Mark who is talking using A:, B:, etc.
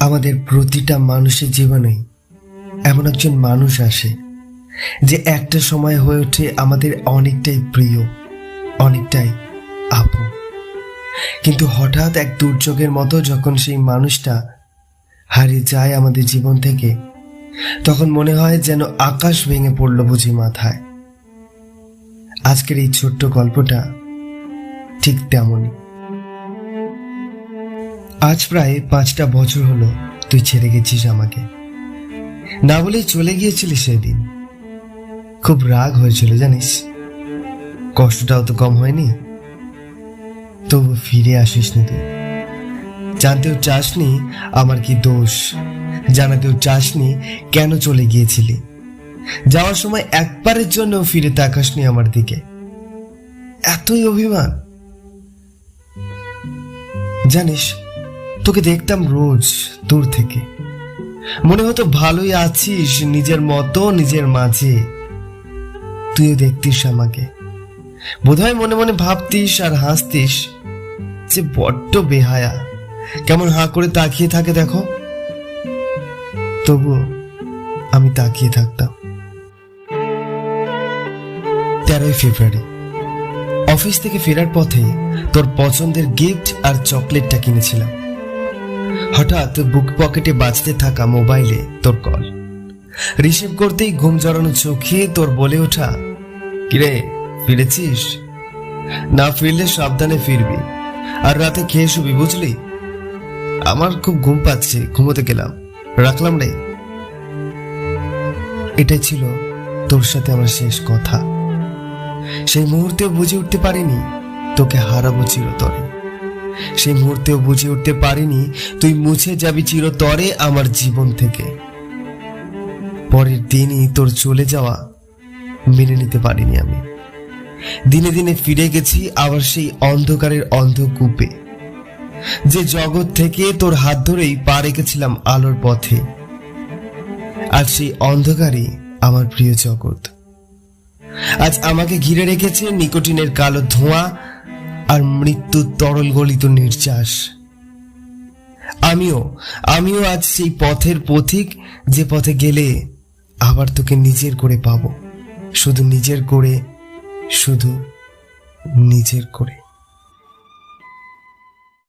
A: আমাদের প্রতিটা মানুষের জীবনেই এমন একজন মানুষ আসে যে একটা সময় হয়ে ওঠে আমাদের অনেকটাই প্রিয়, অনেকটাই আপন। কিন্তু হঠাৎ এক দুর্যোগের মতো যখন সেই মানুষটা হারিয়ে যায় আমাদের জীবন থেকে, তখন মনে হয় যেন আকাশ ভেঙে পড়ল বুঝি মাথায়। আজকের এই ছোট্ট গল্পটা ঠিক তেমনই। আজ প্রায় পাঁচটা বছর হলো তুই ছেড়ে গেছিস আমাকে। না বলেই চলে গিয়েছিলি সেদিন। খুব রাগ হয়েছিল, জানিস? কষ্টটাও তো কম হয়নি। তবু ফিরে আসিস নি তুই। জানতেও চাসনি আমার কি দোষ। জানাতেও চাসনি কেন চলে গিয়েছিলি। যাওয়ার সময় একবারের জন্য ফিরে তাকাসনি আমার দিকে। এতই অভিমান। জানিস তোকে দেখতাম রোজ দূর থেকে। মনে হতো ভালোই আছিস নিজের মতো, নিজের মাঝে। তুইও দেখতিস আমাকে। বোধহয় মনে মনে ভাবতিস আর হাসতিস যে বড্ড বেহায়া। কেমন হাঁ করে তাকিয়ে থাকে দেখো। তবু আমি তাকিয়ে থাকতাম। তেরোই ফেব্রুয়ারি। অফিস থেকে ফেরার পথে তোর পছন্দের গিফট আর চকলেটটা কিনেছিলাম। হঠাৎ বুক পকেটে বাজতে থাকা মোবাইলে তোর কল। রিসিভ করতেই ঘুম জড়ানো চোখে তোর বলে ওঠা, কিরে, ফিরেছিস? না ফিরলে সাবধানে ফিরবি। আর রাতে খেয়ে শুবি, বুঝলি? আমার খুব ঘুম পাচ্ছে, ঘুমোতে গেলাম। রাখলাম রে। এটাই ছিল তোর সাথে আমার শেষ কথা। সেই মুহূর্তেও বুঝে উঠতে পারিনি তোকে হারাবো চিরতরে। সেই মুহূর্তেও বুঝে উঠতে পারিনি, তুই মুছে যাবি চিরতরে আমার জীবন থেকে। পরের দিনই তোর চলে যাওয়া মেনে নিতে পারিনি আমি। দিনে দিনে ফিরে গেছি আবার সেই অন্ধকারের অন্ধকূপে। যে জগৎ থেকে তোর হাত ধরেই পা রেখেছিলাম আলোর পথে। আর সেই অন্ধকারই আমার প্রিয় জগৎ। আজ আমাকে ঘিরে রেখেছে নিকোটিনের কালো ধোঁয়া আর মৃত্যুর তরল গলিত নির্যাস। আমিও আমিও আজ সেই পথের পথিক, যে পথে গেলে আবার তোকে নিজের করে পাবো। শুধু নিজের করে, শুধু নিজের করে।